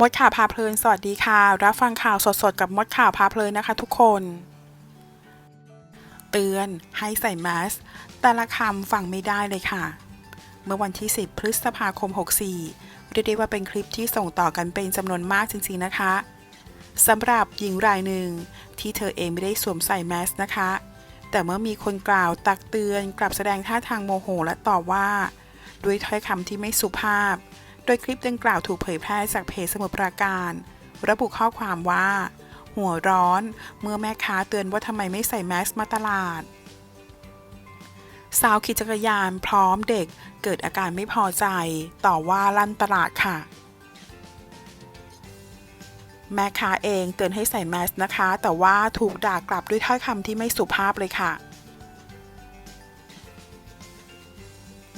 มดข่าวพาเพลิน สวัสดีค่ะ รับฟังข่าวสดๆ กับมดข่าวพาเพลินนะคะทุกคน เตือนให้ใส่แมสแต่ละคำฟังไม่ได้เลยค่ะ เมื่อวันที่ 10 พฤษภาคม 64 เรียกได้ว่าเป็นคลิปที่ส่งต่อกันเป็นจำนวนมากจริงๆนะคะสำหรับหญิงรายหนึ่งที่เธอเองไม่ได้สวมใส่แมสนะคะ แต่เมื่อมีคนกล่าวตักเตือนกลับแสดงท่าทางโมโหและตอบว่า ด้วยถ้อยคำที่ไม่สุภาพ โดยคลิปดังกล่าวถูกเผยแพร่จากเพจสมุทรปราการ ระบุข้อความว่า หัวร้อน เมื่อแม่ค้าเตือนว่าทำไมไม่ใส่แมสมาตลาด สาวขี่จักรยานพร้อมเด็กเกิดอาการไม่พอใจ ต่อว่าลั่นตลาดค่ะ แม่ค้าเองเตือนให้ใส่แมสนะคะ แต่ว่าถูกด่ากลับด้วยถ้อยคำที่ไม่สุภาพเลยค่ะ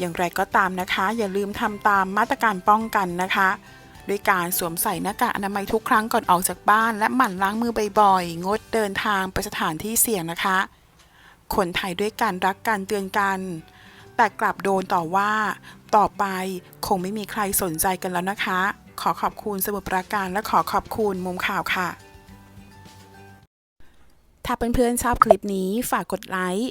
อย่างไรก็ตามนะคะ อย่าลืมทำตามมาตรการป้องกันนะคะด้วยการสวมใส่หน้ากากอนามัยทุกครั้งก่อนออกจากบ้าน และหมั่นล้างมือบ่อยๆ งดเดินทางไปสถานที่เสี่ยงนะคะ คนไทยด้วยกันรักกันเตือนกัน แต่กลับโดนต่อว่า ต่อไปคงไม่มีใครสนใจกันแล้วนะคะ ขอขอบคุณสมุทรปราการและขอขอบคุณมุมข่าวค่ะ ถ้าเพื่อนๆชอบคลิปนี้ฝากกดไลค์